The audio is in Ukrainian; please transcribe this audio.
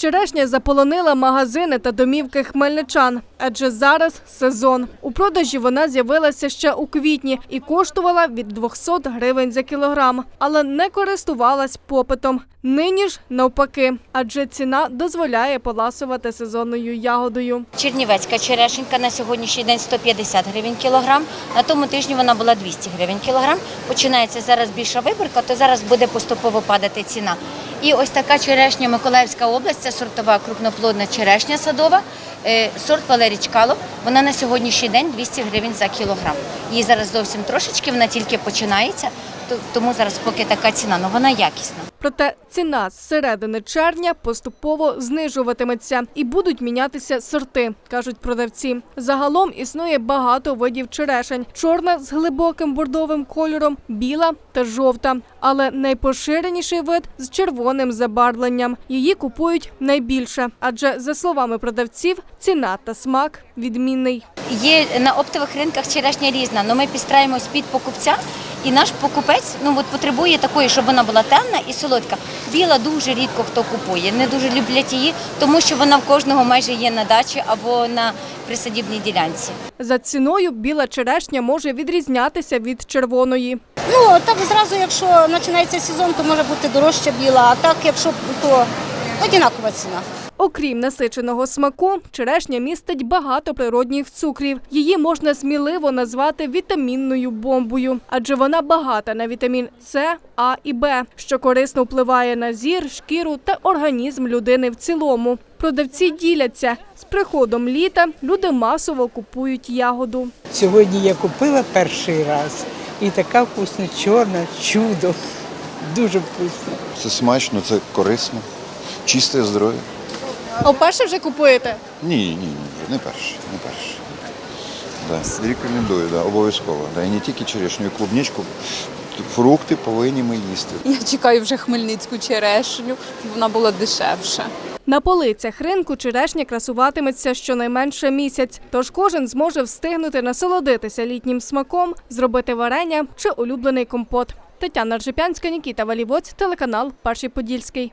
Черешня заполонила магазини та домівки хмельничан, адже зараз сезон. У продажі вона з'явилася ще у квітні і коштувала від 200 гривень за кілограм, але не користувалась попитом. Нині ж навпаки, адже ціна дозволяє поласувати сезонною ягодою. Чернівецька черешенька на сьогоднішній день 150 гривень кілограм. На тому тижні вона була 200 гривень кілограм. Починається зараз більша виборка, то зараз буде поступово падати ціна. І ось така черешня Миколаївська область, це сортова крупноплодна черешня садова, сорт Валерій Чкалов. Вона на сьогоднішній день 200 гривень за кілограм. Її зараз зовсім трошечки, вона тільки починається, то- тому зараз поки така ціна, але вона якісна. Проте ціна з середини червня поступово знижуватиметься і будуть мінятися сорти, кажуть продавці. Загалом існує багато видів черешень: чорна з глибоким бордовим кольором, біла та жовта. Але найпоширеніший вид з червоним забарвленням. Її купують найбільше, адже за словами продавців, ціна та смак відмінний. Є на оптових ринках черешня різна, але ми підстраємось під покупця. І наш покупець ну от потребує такої, щоб вона була темна і солодка. Біла дуже рідко хто купує. Не дуже люблять її, тому що вона в кожного майже є на дачі або на присадібній ділянці. За ціною біла черешня може відрізнятися від червоної. Ну, так зразу, якщо починається сезон, то може бути дорожча біла, а так, якщо то одинакова ціна. Окрім насиченого смаку, черешня містить багато природних цукрів. Її можна сміливо назвати вітамінною бомбою, адже вона багата на вітамін С, А і Б, що корисно впливає на зір, шкіру та організм людини в цілому. Продавці діляться з приходом літа. Люди масово купують ягоду. Сьогодні я купила перший раз і така вкусна, чорна, чудо. Дуже вкусно. Це смачно, це корисно, чисте здоров'я. А вперше вже купуєте? Ні, ні, ні, не перше, не перше. Да. Рекомендую, да, обов'язково. Да. І не тільки черешню, і клубничку. Фрукти повинні ми їсти. Я чекаю вже хмельницьку черешню, щоб вона була дешевша. На полицях ринку черешня красуватиметься щонайменше місяць, тож кожен зможе встигнути насолодитися літнім смаком, зробити варення чи улюблений компот. Тетяна Ржепянська, Нікіта Валівоць, телеканал Перший Подільський.